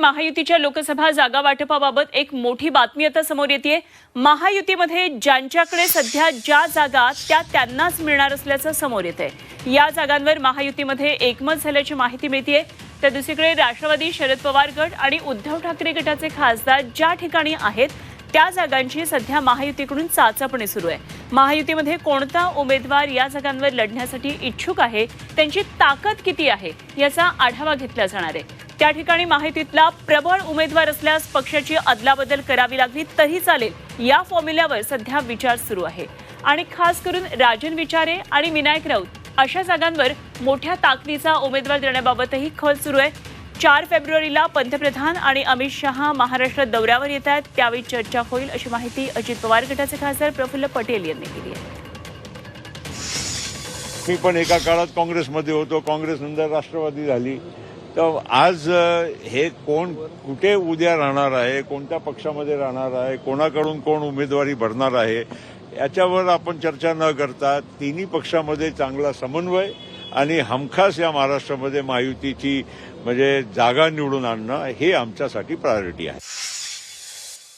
महायुतीच्या लोकसभा जागा वाटपाबाबत एक मोठी बातमी आता समोर येते महायुतीमध्ये ज्यांच्याकडे सध्या ज्या जागा त्या त्यांनाच मिळणार असल्याचं समोर येत आहे या जागांवर महायुतीमध्ये एकमत झाल्याची माहिती मिळते तर दुसरीकडे राष्ट्रवादी शरद पवार गट आणि उद्धव ठाकरे गटाचे खासदार ज्या ठिकाणी आहेत त्या जागांची सध्या महायुतीकडून चाचपणी सुरू आहे. महायुतीमध्ये कोणता उमेदवार या जागांवर लढण्यासाठी इच्छुक आहे त्यांची ताकद किती आहे याचा आढावा घेतला जाणार आहे. त्या ठिकाणी माहितीतला प्रबळ उमेदवार असल्यास पक्षाची अदलाबदल करावी लागली तरी चालेल. या फॉर्म्युल्यावर सध्या विचार सुरू आहे. आणि खास करून राजन विचारे आणि विनायक राऊत अशा जागांवर मोठ्या ताकदीचा उमेदवार देण्याबाबतही खल सुरू आहे. चार फेब्रुवारीला पंतप्रधान आणि अमित शहा महाराष्ट्रात दौऱ्यावर येत आहेत. त्यावेळी चर्चा होईल अशी माहिती अजित पवार गटाचे खासदार प्रफुल्ल पटेल यांनी दिली आहे. मी पण एका काळात काँग्रेसमध्ये होतो. काँग्रेस नंतर राष्ट्रवादी झाली. तर आज हे कोण कुठे उद्या राहणार आहे कोणत्या पक्षामध्ये राहणार आहे कोणाकडून कोण उमेदवारी भरणार आहे याच्यावर आपण चर्चा न करता तिन्ही पक्षामध्ये चांगला समन्वय आणि हमखास या महाराष्ट्रामध्ये महायुतीची म्हणजे जागा निवडून आणणं हे आमच्यासाठी प्रायोरिटी आहे.